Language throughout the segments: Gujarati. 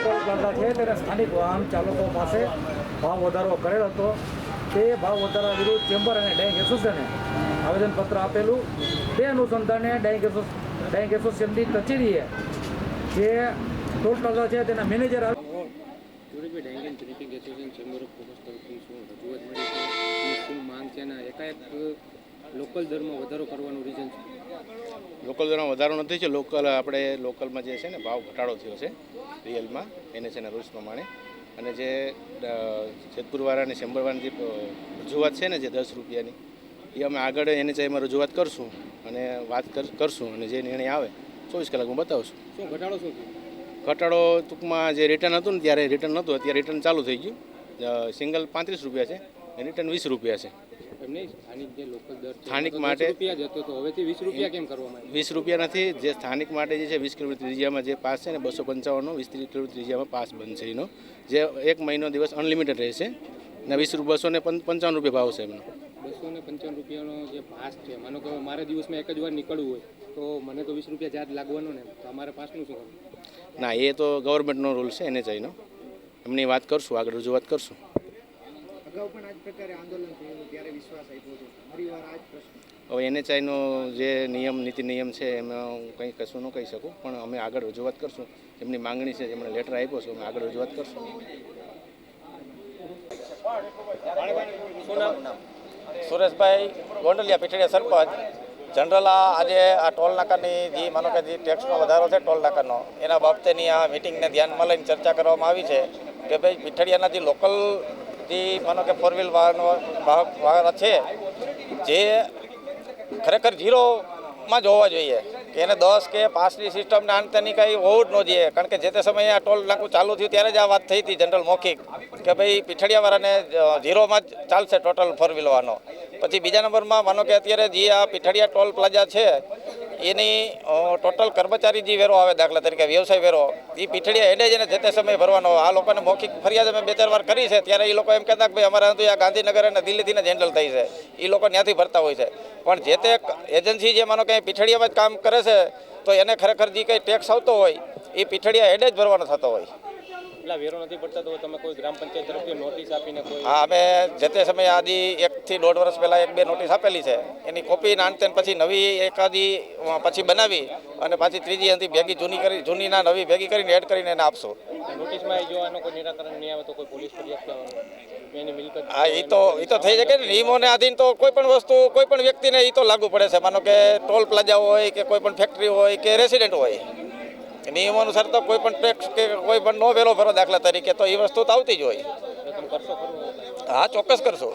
ટોલ છે તેને સ્થાનિક વાહન ચાલકો પાસે ભાવ વધારો કરેલ હતો. તે ભાવ વધારા વિરુદ્ધ ચેમ્બર અને ડાઇંગ એસોસિએશને આવેદનપત્ર આપેલું, તે અનુસંધાને ડાઇંગ એસો ડાઇંગ એસોસિએશનની કચેરીએ જે ટોલ પ્લાઝા છે તેના મેનેજર આવે લોકલ દરમાં વધારો કરવાનું રીઝન છે લોકલ દરમાં વધારો નથી છે લોકલ આપણે લોકલમાં જે છે ને ભાવ ઘટાડો થયો છે રિયલમાં એને છે ને રૂલ્સ પ્રમાણે. અને જે જેતપુરવાળા અને શંભરવાળાની જે રજૂઆત છે ને જે દસ રૂપિયાની એ અમે આગળ એને એમાં રજૂઆત કરશું અને વાત કરશું અને જે નિર્ણય આવે ચોવીસ કલાકમાં બતાવશું. શું ઘટાડો શું ઘટાડો ટૂંકમાં જે રિટર્ન હતું ને ત્યારે રિટર્ન નહોતું અત્યારે રિટર્ન ચાલુ થઈ ગયું. સિંગલ પાંત્રીસ રૂપિયા છે રિટર્ન વીસ રૂપિયા છે. એમને સ્થાનિક જે લોકલ દર સ્થાનિક માટે- રૂપિયા જ હતો તો હવેથી વીસ રૂપિયા કેમ કરવામાં વીસ રૂપિયા નથી જે સ્થાનિક માટે જે છે વીસ કિલોમીટર ત્રિજ્યામાં જે પાસ છે ને બસો પંચાવનનો વીસ કિલોમીટર ત્રિજ્યામાં પાસ બનશે એનો. જે એક મહિનો દિવસ અનલિમિટેડ રહેશે. ને વીસ બસો ને પંચાવન રૂપિયા ભાવ છે એમનો. બસો ને પંચાવન રૂપિયાનો જે પાસ છે માનો કે મારે દિવસમાં એક જ વાર નીકળવું હોય તો મને તો વીસ રૂપિયા ચાર્જ લાગવાનો ને તો અમારા પાસનું શું કરવું? ના એ તો ગવર્મેન્ટનો રૂલ છે એને જઈનો એમની વાત કરશું આગળ રજૂઆત કરશું. અગાઉ પણ આ જ પ્રકારે આંદોલન થયેલું ત્યારે વિશ્વાસ આપ્યો છે ફરીવાર આ જ પ્રશ્ન. હવે એનએચઆઈનો જે નિયમ નીતિ નિયમ છે એમાં હું કંઈ કશું ન કહી શકું પણ અમે આગળ રજૂઆત કરશું. એમની માંગણી છે જેમણે લેટર આપ્યો છે અમે આગળ રજૂઆત કરશું. સુરેશભાઈ ગોંડલિયા પીઠડિયા સરપંચ. જનરલ આ આજે આ ટોલ નાકાની જે માનો કે જે ટેક્સનો વધારો છે ટોલ નાકાનો એના બાબતેની આ મિટિંગને ધ્યાનમાં લઈને ચર્ચા કરવામાં આવી છે કે ભાઈ પીઠડિયાના જે લોકલ જે માનો કે ફોર વ્હીલ વાહનો વાહન છે, જે ખરેખર ઝીરોમાં જ હોવા જોઈએ, કે એને દસ કે પાંચની સિસ્ટમને આંતરની કંઈ હોવું જ ન જોઈએ, કારણ કે જે તે સમયે આ ટોલ નાકું ચાલુ થયું ત્યારે જ આ વાત થઈ હતી જનરલ મૌખિક, કે ભાઈ પીઠડિયાવાળાને ઝીરોમાં જ ચાલશે ટોટલ ફોર વ્હીલવાનો પછી બીજા નંબરમાં માનો કે અત્યારે જે આ પીઠડિયા ટોલ પ્લાઝા છે એની ટોટલ કર્મચારી જે વેરો આવે દાખલા તરીકે, વ્યવસાય વેરો એ પીઠડિયા હેડે જ જે તે સમયે ભરવાનો. આ લોકોને મૌખિક ફરિયાદ અમે બે, ચાર વાર કરી છે, ત્યારે એ લોકો એમ કહેતા કે ભાઈ, અમારા તો આ ગાંધીનગર અને દિલ્હીથી જ હેન્ડલ થઈ છે. એ લોકો ત્યાંથી ભરતા હોય છે. પણ જે તે એજન્સી જે માનો કંઈ અહીં જ કામ કરે છે, તો એને ખરેખર જે કંઈ ટેક્સ આવતો હોય એ પીઠડિયા હેડે જ ભરવાનો થતો હોય. એટલા વેરો નથી પડતા તો તમે કોઈ ગ્રામ પંચાયત તરફથી નોટિસ આપીને કોઈ હા અમે જે તે સમયે આદી એકથી દોઢ વર્ષ પહેલાં એક બે નોટિસ આપેલી છે. એની કોપી નાનતેન પછી નવી એકાદી પછી બનાવી અને પાછી ત્રીજી એનાથી ભેગી જૂની કરી જૂનીના નવી ભેગી કરીને એડ કરીને એને આપશું. નોટિસમાં જો આનો કોઈ નિરાકરણ નહીં આવે તો કોઈ પોલીસ ફરિયાદ હા એ તો એ તો થઈ શકે ને. નિયમોને આધીન તો કોઈ પણ વસ્તુ કોઈ પણ વ્યક્તિને એ તો લાગુ પડે છે. માનો કે ટોલ પ્લાઝા હોય કે કોઈ પણ ફેક્ટરી હોય કે રેસિડેન્ટ હોય. નિયમો અનુસાર તો કોઈ પણ ટેક્સ કે કોઈ પણ નો વેરો ભરો દાખલા તરીકે, તો એ વસ્તુ તો આવતી જ હોય. હા, ચોક્કસ કરશો.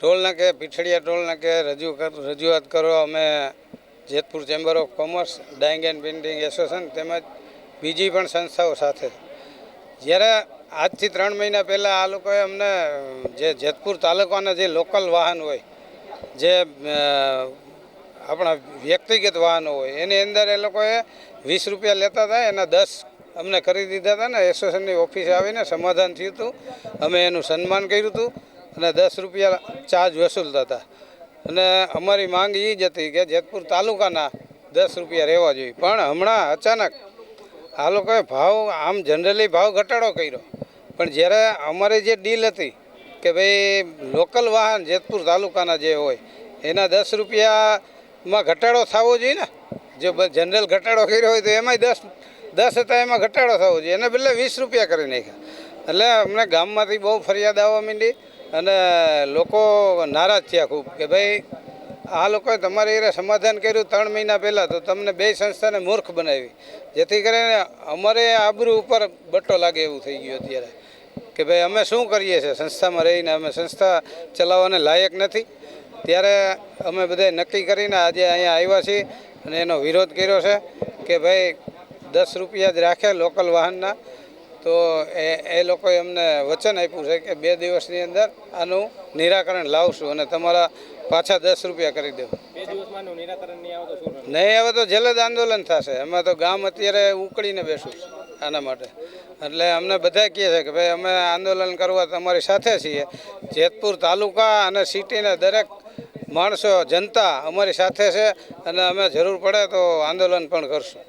ટોલ નાકે પીઠડિયા ટોલ નાકે રજૂ રજૂઆત કરો. અમે Jetpur chamber of commerce dyeing and painting association તેમજ બીજી પણ સંસ્થાઓ સાથે. જ્યારે આજથી ત્રણ મહિના પહેલાં આ લોકોએ અમને, જે જેતપુર તાલુકાના જે લોકલ વાહન હોય, જે આપણા વ્યક્તિગત વાહનો હોય, એની અંદર એ લોકોએ વીસ રૂપિયા લેતા હતા, એના દસ અમને કરી દીધા હતા ને, એસોસિએશનની ઓફિસે આવીને સમાધાન થયું હતું. અમે એનું સન્માન કર્યું હતું અને દસ રૂપિયા ચાર્જ વસૂલતા હતા. અને અમારી માંગ એ જ હતી કે જેતપુર તાલુકાના દસ રૂપિયા રહેવા જોઈએ. પણ હમણાં અચાનક આ લોકોએ ભાવ, આમ જનરલી ભાવ ઘટાડો કર્યો. પણ જ્યારે અમારી જે ડીલ હતી કે ભાઈ લોકલ વાહન જેતપુર તાલુકાના જે હોય, એના દસ રૂપિયામાં ઘટાડો થવો જોઈએ ને? જો જનરલ ઘટાડો કર્યો હોય તો એમાંય દસ દસ હતા એમાં ઘટાડો થવો જોઈએ. એને બદલે વીસ રૂપિયા કરી નાખ્યા. એટલે અમને ગામમાંથી બહુ ફરિયાદ આવવા માંડી અને લોકો નારાજ થયા ખૂબ કે ભાઈ આ લોકોએ તમારે એ સમાધાન કર્યું ત્રણ મહિના પહેલાં તો તમને બે સંસ્થાને મૂર્ખ બનાવી. જેથી કરીને અમારે આબરૂ ઉપર બટ્ટો લાગે એવું થઈ ગયું અત્યારે. કે ભાઈ અમે શું કરીએ છીએ? સંસ્થામાં રહીને અમે સંસ્થા ચલાવવાને લાયક નથી. ત્યારે અમે બધાએ નક્કી કરીને આજે અહીંયા આવ્યા છીએ અને એનો વિરોધ કર્યો છે કે ભાઈ દસ રૂપિયા જ રાખે લોકલ વાહનના. તો એ એ લોકોએ અમને વચન આપ્યું છે કે બે દિવસની અંદર આનું નિરાકરણ લાવશું અને તમારા પાછા દસ રૂપિયા કરી દેવું. નહીં હવે તો જલદ આંદોલન થશે. એમાં તો ગામ અત્યારે ઉકળીને બેસું આના માટે. એટલે અમને બધા કહે છે કે ભાઈ અમે આંદોલન કરવા તમારી સાથે છીએ. જેતપુર તાલુકા અને સિટીના દરેક માણસો જનતા અમારી સાથે છે અને અમે જરૂર પડે તો આંદોલન પણ કરશું.